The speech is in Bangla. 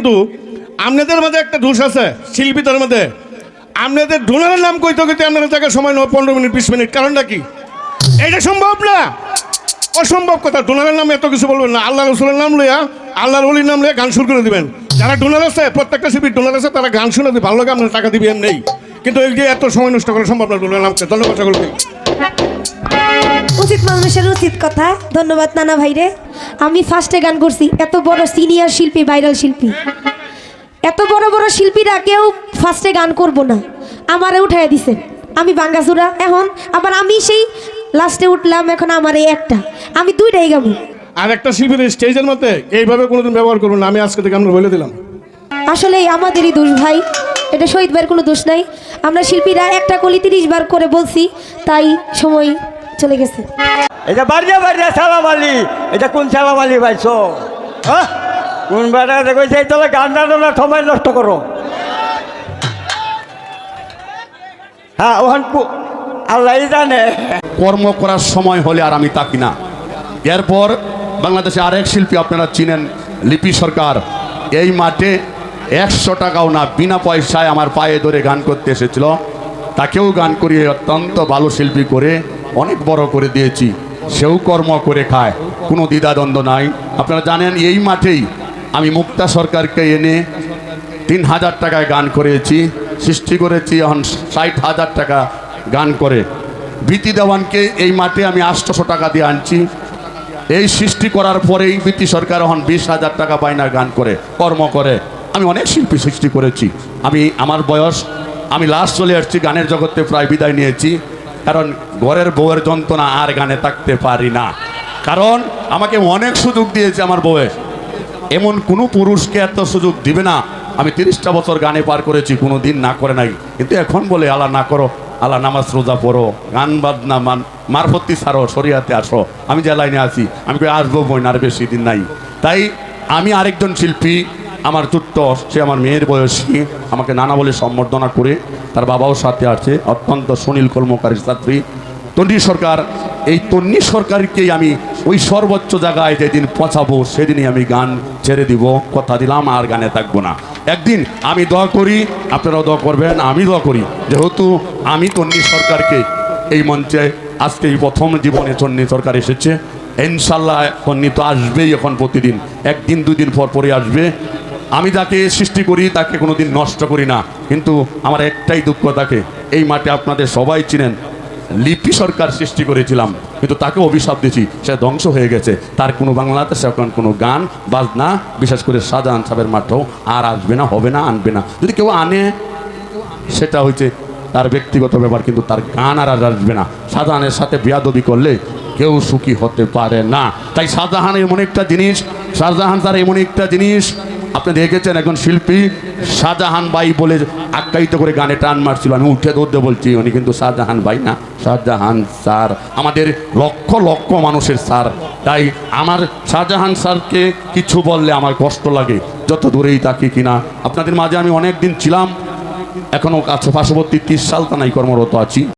কিন্তু আপনাদের মধ্যে একটা দোষ আছে, শিল্পীদের মধ্যে আপনাদের ডোনারের নাম কইতে কইতে আপনাদের জায়গায় সময় নেওয়া পনেরো মিনিট, বিশ মিনিট, কারণটা কি? এটা সম্ভব না? অসম্ভব কথা ডোনারের নামে এত কিছু বলবেন না। আল্লাহ রসুলের নাম লইয়া, আল্লাহর অলির নাম লইয়া গান শুরু করে দিবেন। যারা ডোনার আছে, প্রত্যেকটা শিল্পীর ডোনার আছে, তারা গান শুনে ভালো লাগে, আপনার টাকা দিবেন নেই। কিন্তু এই যে এত সময় নষ্ট করা সম্ভব না ডোনার নামকে। ধন্যবাদ সকলকে। উচিত মানুষের উচিত কথা। ধন্যবাদ নানা ভাইরে। আমি ফার্স্টে গান করছি এত বড় সিনিয়র শিল্পী ভাইরাল শিল্পী। এত বড় বড় শিল্পীরা কেউ ফার্স্টে গান করব না। আমারে উঠাই দিছে। আমি বাঙ্গাসুরা এখন আবার আমি সেই লাস্টে উঠলাম এখন আমার এই একটা। আমি দুইটাই গাবো। আর একটা শিল্পীর স্টেজের মধ্যে এইভাবে কোনোদিন ব্যবহার করব না আমি আজকে থেকে আমরা বলে দিলাম। আসলে আমাদেরই দোষ ভাই। এটা শহীদ ভাইয়ের কোনো দোষ নাই। আমরা শিল্পীরা একটা কলি তিরিশ বার করে বলছি তাই সময় চলে গেছে। এটা বাড়িয়া বাড়িয়া সালাম আলী এটা কোন সালাম আলী পাইছো হ্যাঁ? কোন বেড়া কইছে এই তোলা গান টানো সময় নষ্ট করো। হ্যাঁ ওখান আল্লাহ জানে। কর্ম করার সময় হলে আর আমি তাকি না এরপর বাংলাদেশে আরেক শিল্পী আপনারা চিনেন লিপি সরকার। এই মাঠে একশো টাকাও না বিনা পয়সায় আমার পায়ে ধরে গান করতে এসেছিল। তাকেও গান করিয়ে অত্যন্ত ভালো শিল্পী করে অনেক বড় করে দিয়েছি। সেও কর্ম করে খায়। কোনো দ্বিধাদ্বন্দ্ব নাই। আপনারা জানেন, এই মাঠেই আমি মুক্তা সরকারকে এনে তিন হাজার টাকায় গান করেছি, সৃষ্টি করেছি, এখন ষাট হাজার টাকা গান করে। বিতি দেওয়ানকে এই মাঠে আমি আটশোশো টাকা দিয়ে আনছি। এই সৃষ্টি করার পরেই বিতি সরকার এখন বিশ হাজার টাকা পায় না গান করে, কর্ম করে। আমি অনেক শিল্পী সৃষ্টি করেছি। আমি, আমার বয়স, আমি লাস্ট চলে আসছি, গানের জগতে প্রায় বিদায় নিয়েছি। কারণ ঘরের বউয়ের যন্ত্রণা আর গানে থাকতে পারি না। কারণ আমাকে অনেক সুযোগ দিয়েছে আমার বউয়ের এমন কোনো পুরুষকে এত সুযোগ দিবে না। আমি তিরিশটা বছর গানে পার করেছি কোনো দিন না করে নাই। কিন্তু এখন বলে, আল্লাহ না করো, আল্লাহ নামাজ রোজা পড়ো, গান বাজনা মান, মারফতি সারো সরিয়াতে আসো। আমি যে লাইনে আছি, আমি আসব বই না বেশি দিন নাই। তাই আমি আরেকজন শিল্পী, আমার ছোট্ট সে আমার মেয়ের বয়সী, আমাকে নানা বলে সম্বর্ধনা করে তার বাবাও সাথে আছে, অত্যন্ত সুনীল কর্মকারী ছাত্রী। তন্ডি সরকার, এই তন্নি সরকারকেই আমি ওই সর্বোচ্চ জায়গায় যেদিন পৌঁছাবো সেদিনই আমি গান ছেড়ে দিব, কথা দিলাম, আর গানে থাকব না। একদিন আমি দোয়া করি, আপনারাও দোয়া করবেন, আমি দোয়া করি, যেহেতু আমি তন্নি সরকারকে এই মঞ্চে আজকে এই প্রথম জীবনে তন্নি সরকার এসেছে। ইনশাল্লাহ তন্নি তো আসবেই এখন প্রতিদিন, একদিন দুদিন পর পরে আসবে। আমি যাকে সৃষ্টি করি, তাকে কোনোদিন নষ্ট করি না। কিন্তু আমার একটাই দুঃখ থাকে এই মাঠে আপনাদের সবাই চিনেন, লিপি সরকার সৃষ্টি করেছিলাম, কিন্তু তাকে অভিশাপ দিয়েছি, সে ধ্বংস হয়ে গেছে। তার কোনো বাংলাদেশে এখন কোনো গান, বাজনা, বিশেষ করে শাহজাহান সাহেবের মাঠেও আর আসবে না, হবে না, আনবে না। যদি কেউ আনে, সেটা হচ্ছে তার ব্যক্তিগত ব্যাপার, কিন্তু তার গান আর আর আসবে না। শাহজাহানের সাথে বিয়াদবি করলে কেউ সুখী হতে পারে না। তাই শাহজাহান এমন একটা জিনিস শাহজাহান তার এমন একটা জিনিস আপনি দেখেছেন একজন শিল্পী শাহজাহান বাই বলে আখ্যায়িত করে গানে টান মারছিল। আমি উঠে ধরতে বলছি, উনি কিন্তু শাহজাহান বাই না। শাহজাহান স্যার, আমাদের লক্ষ লক্ষ মানুষের স্যার। তাই আমার শাহজাহান স্যারকে কিছু বললে আমার কষ্ট লাগে, যত দূরেই থাকি কিনা। আপনাদের মাঝে আমি অনেক দিন ছিলাম এখনও কাছে পার্শ্ববর্তী তিরিশ সাল তানাই কর্মরত আছি।